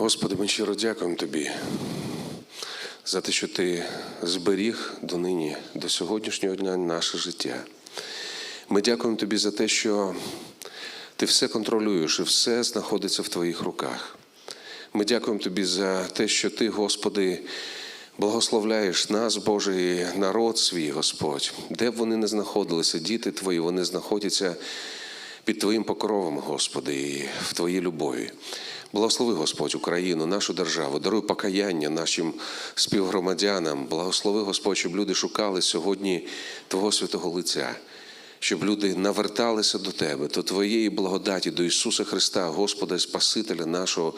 Господи, ми щиро дякуємо Тобі за те, що Ти зберіг донині, до сьогоднішнього дня наше життя. Ми дякуємо Тобі за те, що Ти все контролюєш і все знаходиться в Твоїх руках. Ми дякуємо Тобі за те, що Ти, Господи, благословляєш нас, Боже, і народ свій, Господь, де б вони не знаходилися, діти Твої, вони знаходяться під Твоїм покровом, Господи, і в Твоїй любові. Благослови, Господь, Україну, нашу державу, даруй покаяння нашим співгромадянам. Благослови, Господь, щоб люди шукали сьогодні Твого святого лиця, щоб люди наверталися до Тебе, до Твоєї благодаті, до Ісуса Христа, Господа і Спасителя нашого,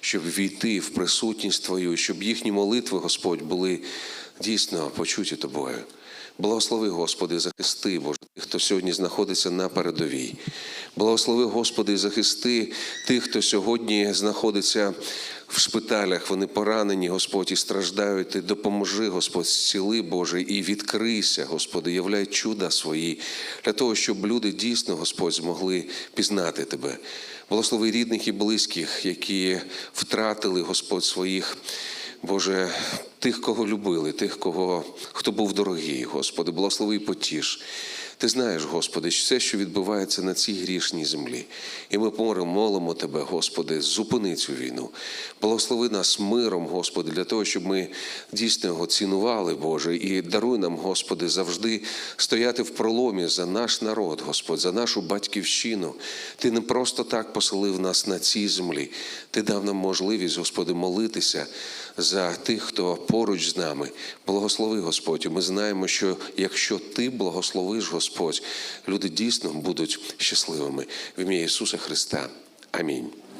щоб війти в присутність Твою, щоб їхні молитви, Господь, були дійсно почуті Тобою. Благослови, Господи, захисти, Боже, тих, хто сьогодні знаходиться на передовій. Благослови, Господи, захисти тих, хто сьогодні знаходиться в шпиталях, вони поранені, Господь, і страждають. Ти допоможи, Господь, зціли, Боже, і відкрийся, Господи, являй чуда свої, для того, щоб люди дійсно, Господь, змогли пізнати Тебе. Благослови рідних і близьких, які втратили, Господь, своїх. Боже, тих, кого любили, тих, кого, хто був дорогий, Господи, благослови і потіш. Ти знаєш, Господи, все, що відбувається на цій грішній землі. І ми помремо, молимо Тебе, Господи, зупини цю війну. Благослови нас миром, Господи, для того, щоб ми дійсно його цінували, Боже, і даруй нам, Господи, завжди стояти в проломі за наш народ, Господь, за нашу батьківщину. Ти не просто так поселив нас на цій землі. Ти дав нам можливість, Господи, молитися за тих, хто поруч з нами. Благослови, Господь. Ми знаємо, що якщо Ти благословиш, Господь, люди дійсно будуть щасливими. В ім'я Ісуса Христа. Амінь.